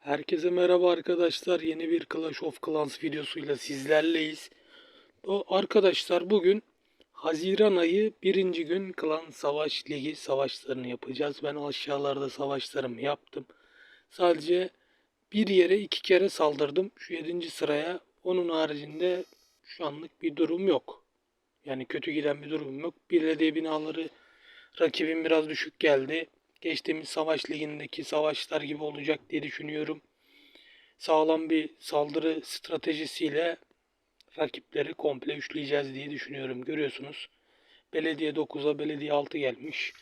Herkese merhaba arkadaşlar. Yeni bir Clash of Clans videosuyla sizlerleyiz. Arkadaşlar bugün Haziran ayı birinci gün Klan Savaş Ligi savaşlarını yapacağız. Ben aşağılarda savaşlarımı yaptım. Sadece bir yere iki kere saldırdım. Şu yedinci sıraya. Onun haricinde şu anlık bir durum yok. Yani kötü giden bir durum yok. Belediye binaları rakibim biraz düşük geldi geçtiğimiz savaş ligindeki savaşlar gibi olacak diye düşünüyorum. Sağlam bir saldırı stratejisiyle rakipleri komple üçleyeceğiz diye düşünüyorum. Görüyorsunuz. Belediye 9'a belediye 6 gelmiş.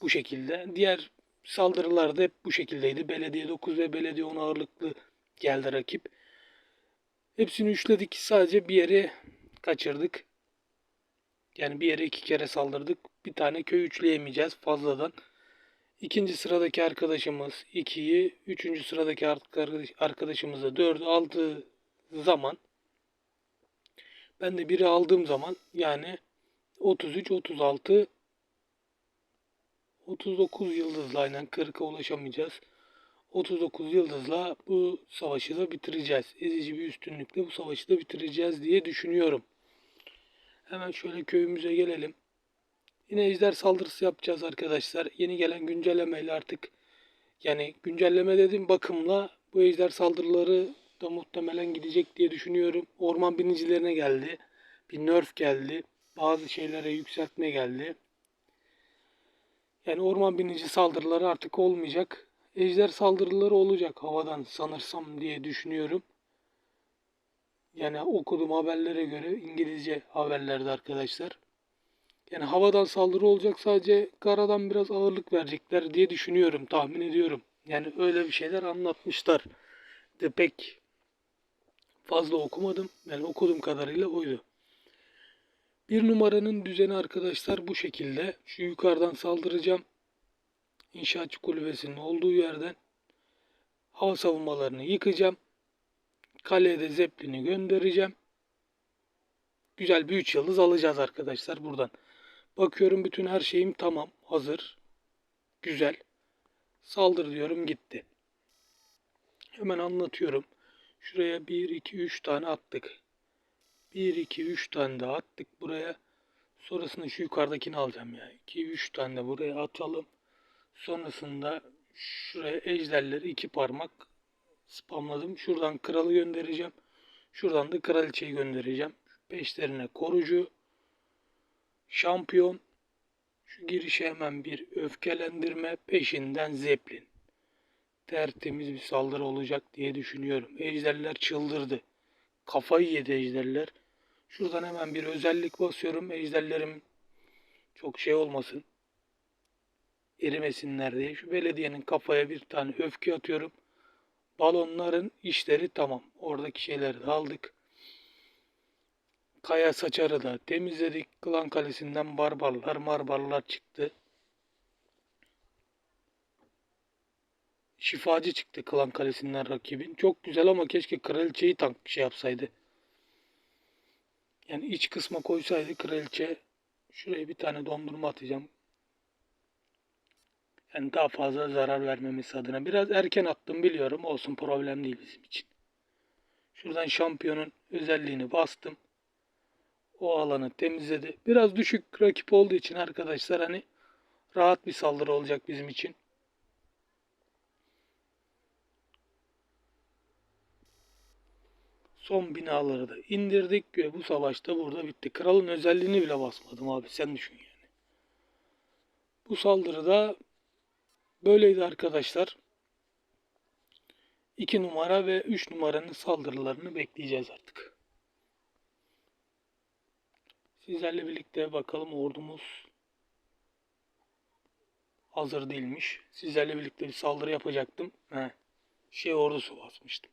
Bu şekilde. Diğer saldırılar da hep bu şekildeydi. Belediye 9 ve belediye 10 ağırlıklı geldi rakip. Hepsini üçledik. Sadece bir yere kaçırdık. Yani bir yere iki kere saldırdık. Bir tane köy üçleyemeyeceğiz fazladan. İkinci sıradaki arkadaşımız 2'yi, üçüncü sıradaki arkadaşımız da 4'ü aldığı zaman ben de biri aldığım zaman yani 33, 36, 39 yıldızla aynen 40'a ulaşamayacağız. 39 yıldızla bu savaşı da bitireceğiz. Ezici bir üstünlükle bu savaşı da bitireceğiz diye düşünüyorum. Hemen şöyle köyümüze gelelim. Yine ejder saldırısı yapacağız arkadaşlar. Yeni gelen güncellemeyle artık yani güncelleme dediğim bakımla bu ejder saldırıları da muhtemelen gidecek diye düşünüyorum. Orman binicilerine geldi. Bir nerf geldi. Bazı şeylere yükseltme geldi. Yani orman binici saldırıları artık olmayacak. Ejder saldırıları olacak havadan sanırsam diye düşünüyorum. Yani okuduğum haberlere göre İngilizce haberlerde arkadaşlar. Yani havadan saldırı olacak sadece karadan biraz ağırlık verecekler diye düşünüyorum, tahmin ediyorum. Yani öyle bir şeyler anlatmışlar. De pek fazla okumadım. Yani okuduğum kadarıyla oydu. Bir numaranın düzeni arkadaşlar bu şekilde. Şu yukarıdan saldıracağım. İnşaatçı kulübesinin olduğu yerden hava savunmalarını yıkacağım. Kaleye de zeplini göndereceğim. Güzel bir 3 yıldız alacağız arkadaşlar buradan. Bakıyorum bütün her şeyim tamam. Hazır. Güzel. Saldır diyorum gitti. Hemen anlatıyorum. Şuraya 1, 2, 3 tane attık. 1, 2, 3 tane daha attık buraya. Sonrasında şu yukarıdakini alacağım ya. 2, 3 tane de buraya atalım. Sonrasında şuraya ejderleri iki parmak spamladım. Şuradan kralı göndereceğim. Şuradan da kraliçeyi göndereceğim. Peşlerine korucu şampiyon. Şu girişe hemen bir öfkelendirme peşinden Zeppelin. Tertemiz bir saldırı olacak diye düşünüyorum. Ejderler çıldırdı. Kafayı yedi ejderler. Şuradan hemen bir özellik basıyorum. Ejderlerim çok şey olmasın. Erimesinler diye. Şu belediyenin kafaya bir tane öfke atıyorum. Balonların işleri tamam. Oradaki şeyleri de aldık. Kaya saçarı da temizledik. Klan Kalesi'nden barbarlar marbarlar çıktı. Şifacı çıktı Klan Kalesi'nden rakibin. Çok güzel ama keşke kraliçeyi tank şey yapsaydı. Yani iç kısma koysaydı kraliçe. Şuraya bir tane dondurma atacağım. Yani daha fazla zarar vermemesi adına. Biraz erken attım biliyorum. Olsun problem değil bizim için. Şuradan şampiyonun özelliğini bastım o alanı temizledi. Biraz düşük rakip olduğu için arkadaşlar hani rahat bir saldırı olacak bizim için. Son binaları da indirdik ve bu savaşta burada bitti. Kralın özelliğini bile basmadım abi sen düşün yani. Bu saldırıda böyleydi arkadaşlar. 2 numara ve 3 numaranın saldırılarını bekleyeceğiz artık. Sizlerle birlikte bakalım ordumuz hazır değilmiş. Sizlerle birlikte bir saldırı yapacaktım. He. Şey ordusu basmıştım.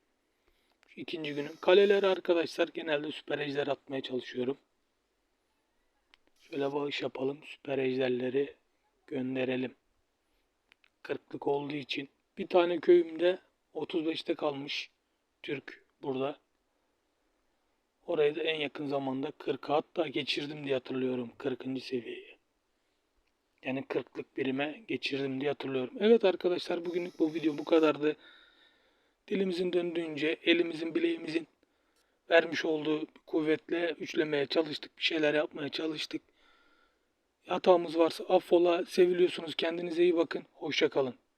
Şu ikinci günün. Kaleleri arkadaşlar genelde süper ejder atmaya çalışıyorum. Şöyle bağış yapalım. Süper ejderleri gönderelim. Kırklık olduğu için. Bir tane köyümde 35'te kalmış. Türk burada. Orayı da en yakın zamanda 40'a hatta geçirdim diye hatırlıyorum 40. seviyeyi. Yani 40'lık birime geçirdim diye hatırlıyorum. Evet arkadaşlar bugünlük bu video bu kadardı. Dilimizin döndüğünce elimizin bileğimizin vermiş olduğu kuvvetle üçlemeye çalıştık. Bir şeyler yapmaya çalıştık. Hatamız varsa affola. Seviliyorsunuz. Kendinize iyi bakın. Hoşçakalın.